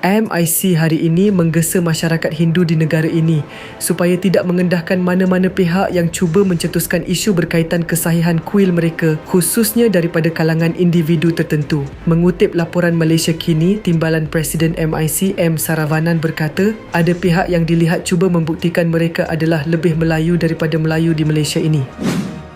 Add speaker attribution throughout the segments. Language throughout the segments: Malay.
Speaker 1: MIC hari ini menggesa masyarakat Hindu di negara ini supaya tidak mengendahkan mana-mana pihak yang cuba mencetuskan isu berkaitan kesahihan kuil mereka khususnya daripada kalangan individu tertentu. Mengutip laporan Malaysia kini, Timbalan Presiden MIC M. Saravanan berkata, ada pihak yang dilihat cuba membuktikan mereka adalah lebih Melayu daripada Melayu di Malaysia ini.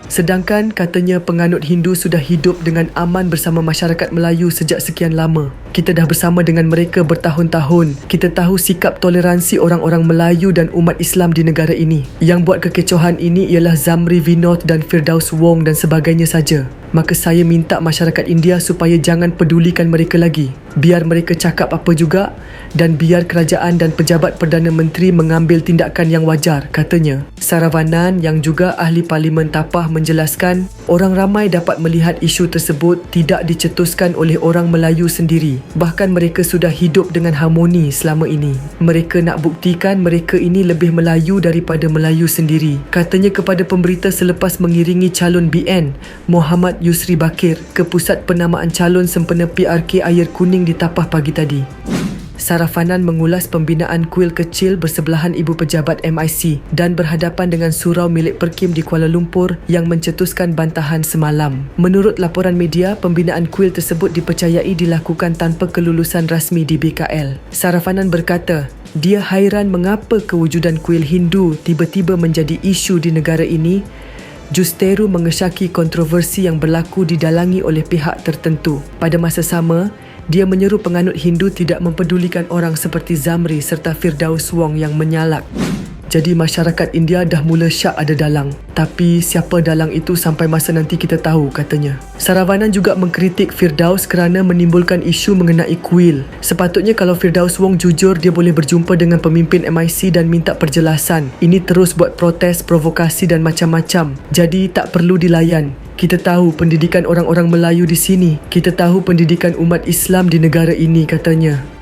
Speaker 1: Sedangkan katanya penganut Hindu sudah hidup dengan aman bersama masyarakat Melayu sejak sekian lama. Kita dah bersama dengan mereka bertahun-tahun. Kita tahu sikap toleransi orang-orang Melayu dan umat Islam di negara ini. Yang buat kekecohan ini ialah Zamri Vinod dan Firdaus Wong dan sebagainya saja. Maka saya minta masyarakat India supaya jangan pedulikan mereka lagi. Biar mereka cakap apa juga dan biar kerajaan dan pejabat Perdana Menteri mengambil tindakan yang wajar, katanya. Saravanan yang juga ahli Parlimen Tapah menjelaskan, orang ramai dapat melihat isu tersebut tidak dicetuskan oleh orang Melayu sendiri. Bahkan mereka sudah hidup dengan harmoni selama ini. Mereka nak buktikan mereka ini lebih Melayu daripada Melayu sendiri. Katanya kepada pemberita selepas mengiringi calon BN, Muhammad Yusri Bakir ke pusat penamaan calon sempena PRK Air Kuning di Tapah pagi tadi. Sarafanan mengulas pembinaan kuil kecil bersebelahan ibu pejabat MIC dan berhadapan dengan surau milik Perkim di Kuala Lumpur yang mencetuskan bantahan semalam. Menurut laporan media, pembinaan kuil tersebut dipercayai dilakukan tanpa kelulusan rasmi di BKL. Sarafanan berkata, dia hairan mengapa kewujudan kuil Hindu tiba-tiba menjadi isu di negara ini Justeru mengesyaki kontroversi yang berlaku didalangi oleh pihak tertentu. Pada masa sama, dia menyeru penganut Hindu tidak mempedulikan orang seperti Zamri serta Firdaus Wong yang menyalak. Jadi masyarakat India dah mula syak ada dalang. Tapi siapa dalang itu sampai masa nanti kita tahu katanya. Saravanan juga mengkritik Firdaus kerana menimbulkan isu mengenai kuil. Sepatutnya kalau Firdaus Wong jujur dia boleh berjumpa dengan pemimpin MIC dan minta perjelasan. Ini terus buat protes, provokasi dan macam-macam. Jadi tak perlu dilayan. Kita tahu pendidikan orang-orang Melayu di sini. Kita tahu pendidikan umat Islam di negara ini katanya.